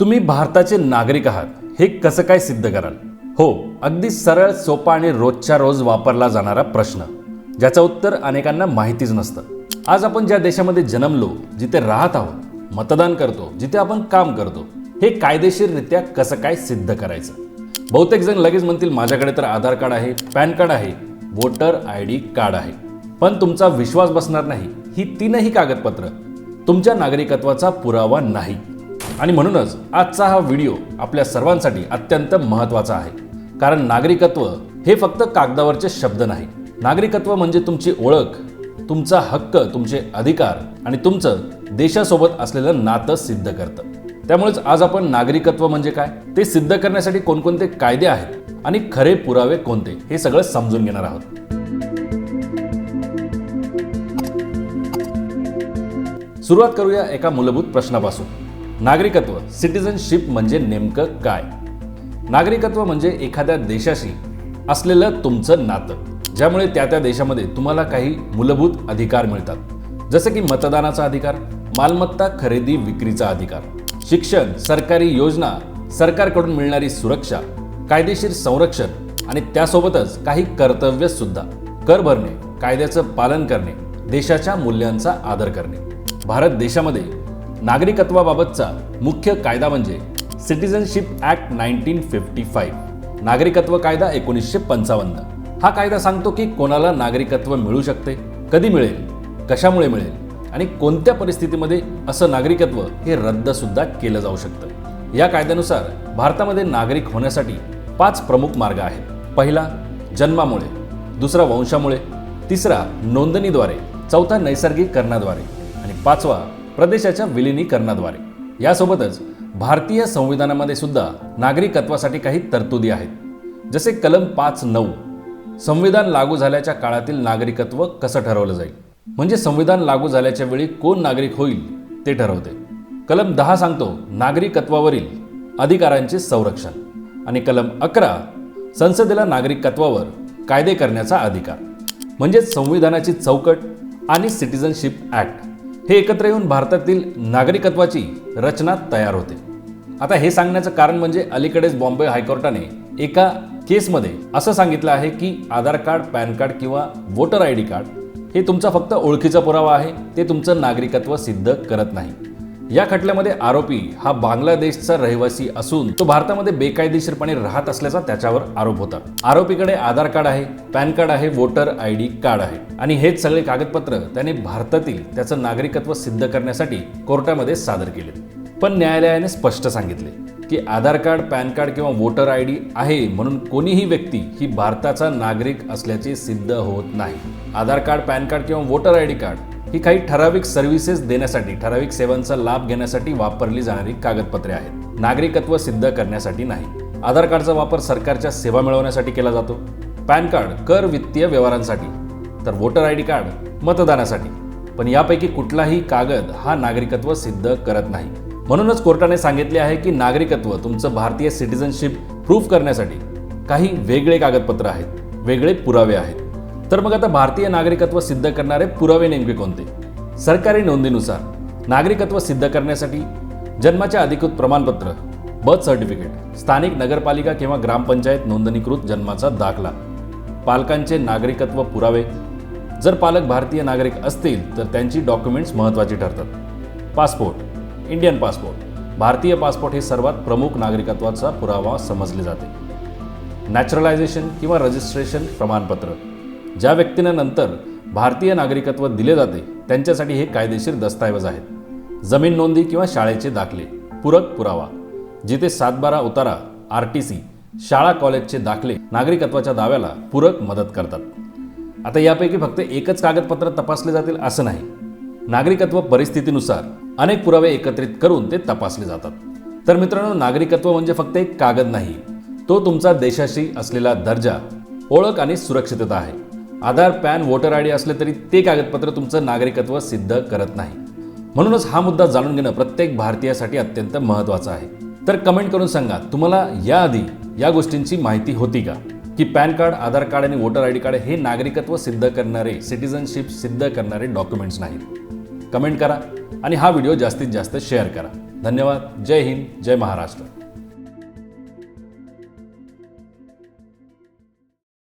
तुम्ही भारताचे नागरिक आहात. हे कसं काय सिद्ध कराल? हो अगदी सरळ सोपा आणि रोजच्या रोज वापरला जाणारा प्रश्न. ज्याचं उत्तर अनेकांना माहितीच नसतं. आज आपण ज्या देशामध्ये जन्मलो जिथे राहत आहोत मतदान करतो जिथे आपण काम करतो हे कायदेशीररित्या कसं काय सिद्ध करायचं? बहुतेक जण लगेच म्हणतील माझ्याकडे तर आधार कार्ड आहे पॅन कार्ड आहे वोटर आय डी कार्ड आहे. पण तुमचा विश्वास बसणार नाही. ही तीनही कागदपत्र तुमच्या नागरिकत्वाचा पुरावा नाही. आणि म्हणूनच आजचा हा व्हिडिओ आपल्या सर्वांसाठी अत्यंत महत्त्वाचा आहे. कारण नागरिकत्व हे फक्त कागदावरचे शब्द नाही. नागरिकत्व म्हणजे तुमची ओळख तुमचा हक्क तुमचे अधिकार आणि तुमचं देशासोबत असलेलं नातं सिद्ध करतं. त्यामुळेच आज आपण नागरिकत्व म्हणजे काय? ते सिद्ध करण्यासाठी कोणकोणते कायदे आहेत? आणि खरे पुरावे कोणते? हे सगळं समजून घेणार आहोत. सुरुवात करूया एका मूलभूत प्रश्नापासून. नागरिकत्व सिटिझनशिप म्हणजे नेमकं काय? नागरिकत्व म्हणजे एखाद्या देशाशी असलेलं तुमचं नातं ज्यामुळे त्या त्या देशामध्ये तुम्हाला काही मूलभूत अधिकार मिळतात. जसं की मतदानाचा अधिकार मालमत्ता खरेदी विक्रीचा अधिकार शिक्षण सरकारी योजना सरकारकडून मिळणारी सुरक्षा कायदेशीर संरक्षण आणि त्यासोबतच काही कर्तव्य सुद्धा. कर भरणे कायद्याचं पालन करणे देशाच्या मूल्यांचा आदर करणे. भारत देशामध्ये नागरिकत्वाबाबतचा मुख्य कायदा म्हणजे citizenship act nineteen fifty five. नागरिकत्व कायदा एकोणीसशे पंचावन्न. हा कायदा सांगतो की कोणाला नागरिकत्व मिळू शकते कधी मिळेल कशामुळे मिळेल आणि कोणत्या परिस्थितीमध्ये असं नागरिकत्व हे रद्द सुद्धा केलं जाऊ शकतं. या कायद्यानुसार भारतामध्ये नागरिक होण्यासाठी पाच प्रमुख मार्ग आहेत. पहिला जन्मामुळे. दुसरा वंशामुळे. तिसरा नोंदणीद्वारे. चौथा नैसर्गिकरणाद्वारे आणि पाचवा प्रदेशाच्या विलिनीकरणाद्वारे. यासोबतच भारतीय संविधानामध्ये सुद्धा नागरिकत्वासाठी काही तरतुदी आहेत. जसे कलम पाच नऊ संविधान लागू झाल्याच्या काळातील नागरिकत्व कसं ठरवलं जाईल? म्हणजे संविधान लागू झाल्याच्या वेळी कोण नागरिक होईल ते ठरवते. कलम दहा सांगतो नागरिकत्वावरील अधिकारांचे संरक्षण. आणि कलम अकरा संसदेला नागरिकत्वावर कायदे करण्याचा अधिकार. म्हणजेच संविधानाची चौकट आणि सिटिझनशिप ॲक्ट. हे एकत्र येऊन भारतातील नागरिकत्वाची रचना तयार होते. आता हे सांगण्याचं कारण म्हणजे अलीकडेच बॉम्बे हायकोर्टाने एका केसमध्ये असं सांगितलं आहे की आधार कार्ड पॅन कार्ड किंवा वोटर आय डी कार्ड हे तुमचा फक्त ओळखीचा पुरावा आहे ते तुमचं नागरिकत्व सिद्ध करत नाही. या खटल्यामध्ये आरोपी हा बांगलादेशचा रहिवासी असून तो भारतामध्ये बेकायदेशीरपणे राहत असल्याचा त्याच्यावर आरोप होता. आरोपीकडे आधार कार्ड आहे पॅन कार्ड आहे वोटर आय डी कार्ड आहे. आणि हेच सगळे कागदपत्र त्याने भारतातील त्याचं नागरिकत्व सिद्ध करण्यासाठी कोर्टामध्ये सादर केले. पण न्यायालयाने स्पष्ट सांगितले की आधार कार्ड पॅन कार्ड किंवा वोटर आय डी आहे म्हणून कोणीही व्यक्ती ही भारताचा नागरिक असल्याचे सिद्ध होत नाही. आधार कार्ड पॅन कार्ड किंवा वोटर आय डी कार्ड ही काही ठराविक सर्व्हिसेस देण्यासाठी ठराविक सेवांचा लाभ घेण्यासाठी वापरली जाणारी कागदपत्रे आहेत. नागरिकत्व सिद्ध करण्यासाठी नाही. आधार कार्डचा वापर सरकारच्या सेवा मिळवण्यासाठी केला जातो. पॅन कार्ड कर वित्तीय व्यवहारांसाठी तर वोटर आय डी कार्ड मतदानासाठी. पण यापैकी कुठलाही कागद हा नागरिकत्व सिद्ध करत नाही. म्हणूनच कोर्टाने सांगितले आहे की नागरिकत्व तुमचं भारतीय सिटिझनशिप प्रूफ करण्यासाठी काही वेगळे कागदपत्र आहेत वेगळे पुरावे आहेत. तर मग आता भारतीय नागरिकत्व सिद्ध करणारे पुरावे नेमके कोणते? सरकारी नोंदीनुसार नागरिकत्व सिद्ध करण्यासाठी जन्माचे अधिकृत प्रमाणपत्र बर्थ सर्टिफिकेट स्थानिक नगरपालिका किंवा ग्रामपंचायत नोंदणीकृत जन्माचा दाखला पालकांचे नागरिकत्व पुरावे. जर पालक भारतीय नागरिक असतील तर त्यांची डॉक्युमेंट्स महत्त्वाची ठरतात. पासपोर्ट इंडियन पासपोर्ट भारतीय पासपोर्ट हे सर्वात प्रमुख नागरिकत्वाचा पुरावा समजले जाते. नॅचरलायझेशन किंवा रजिस्ट्रेशन प्रमाणपत्र ज्या व्यक्तींना नंतर भारतीय नागरिकत्व दिले जाते त्यांच्यासाठी हे कायदेशीर दस्तऐवज आहेत. जमीन नोंदी किंवा शाळेचे दाखले पूरक पुरावा जिथे सातबारा उतारा आर टी सी शाळा कॉलेजचे दाखले नागरिकत्वाच्या दाव्याला पूरक मदत करतात. आता यापैकी फक्त एकच कागदपत्र तपासले जातील असं नाही. नागरिकत्व परिस्थितीनुसार अनेक पुरावे एकत्रित करून ते तपासले जातात. तर मित्रांनो नागरिकत्व म्हणजे फक्त एक कागद नाही. तो तुमचा देशाशी असलेला दर्जा ओळख आणि सुरक्षितता आहे. Aadhaar PAN voter I D असले तरी ते कागदपत्र तुमचं नागरिकत्व सिद्ध करत नाही. म्हणूनच हा मुद्दा जाणून घेणं प्रत्येक भारतीयासाठी अत्यंत महत्त्वाचं आहे. तर कमेंट करून सांगा तुम्हाला याआधी या गोष्टींची माहिती होती का? की पॅन कार्ड आधार कार्ड आणि वोटर आय डी कार्ड हे नागरिकत्व सिद्ध करणारे सिटिझनशिप सिद्ध करणारे डॉक्युमेंट्स नाहीत. कमेंट करा आणि हा व्हिडिओ जास्तीत जास्त शेअर करा. धन्यवाद. जय हिंद. जय महाराष्ट्र.